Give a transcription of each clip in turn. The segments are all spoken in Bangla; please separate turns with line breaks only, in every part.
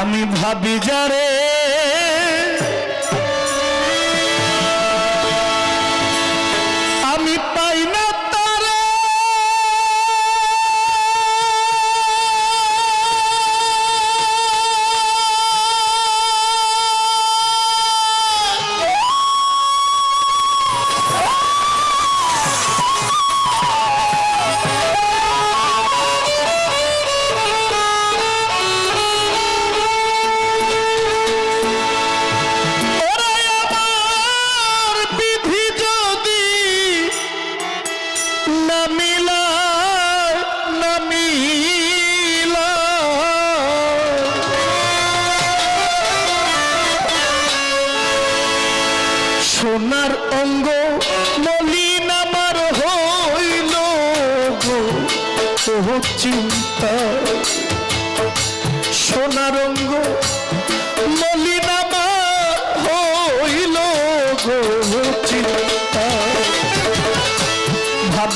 আমি ভাবি যারে নামিলা নামিলা সোনার অঙ্গ মলিন আমার হইল গো চিন্তা সোনার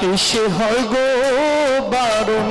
কিসে হয় গো বারণ।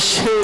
Jewish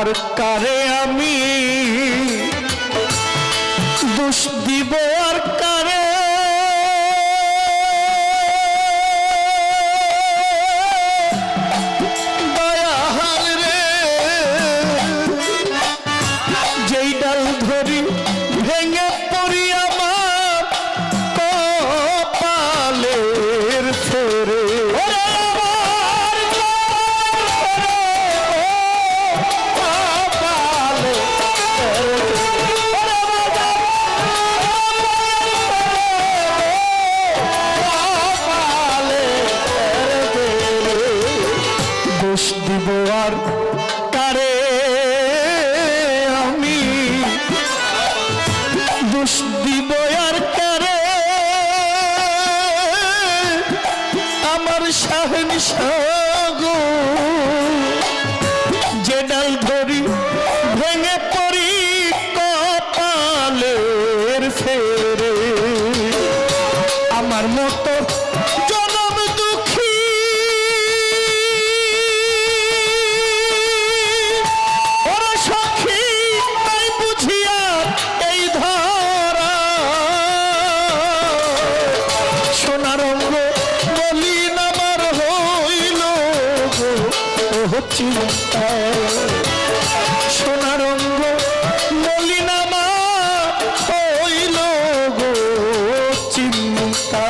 আর কারে আমি দোষ দিব আর কারে দয়াল রে যেই ডাল ধরি দিব ও চিন্তা সোনার অঙ্গ বলিন আমার হইল গো চিন্তা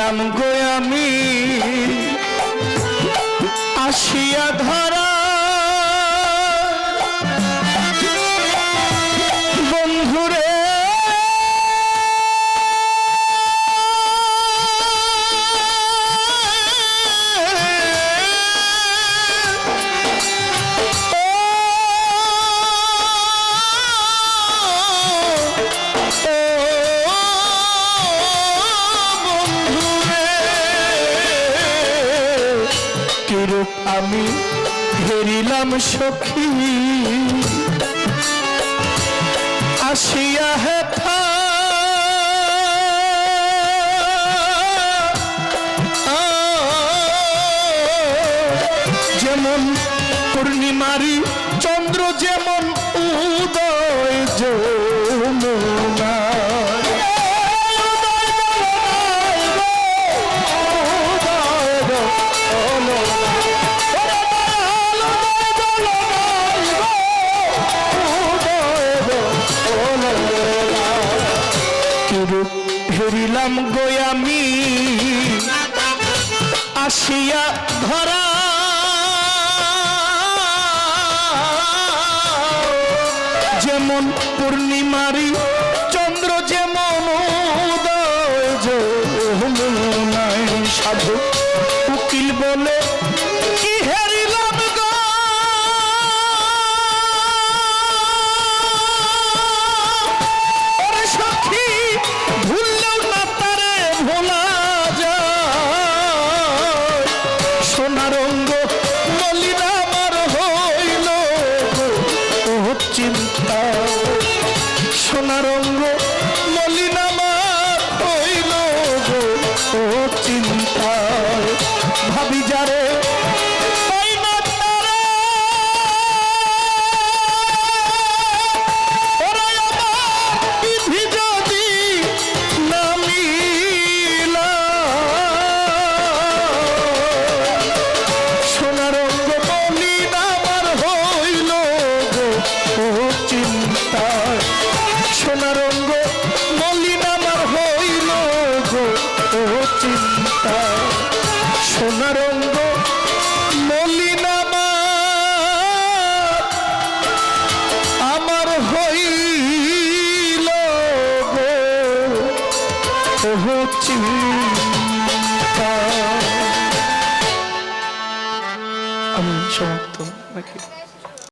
হেরিলাম গো আমি। আসিয়া ধরা কিরূপ আমি ফেরিলাম সখী? আসিয়া হেথা যেমন পূর্ণিমারি চন্দ্র যেমন হেরিলাম গোয়ামি আসিয়া ধরা। যেমন পূর্ণিমারি চন্দ্র যেমন উদয় সাধু উকিল বলে चिंता সোনারঙ্গ মলিন আমার হইল গো।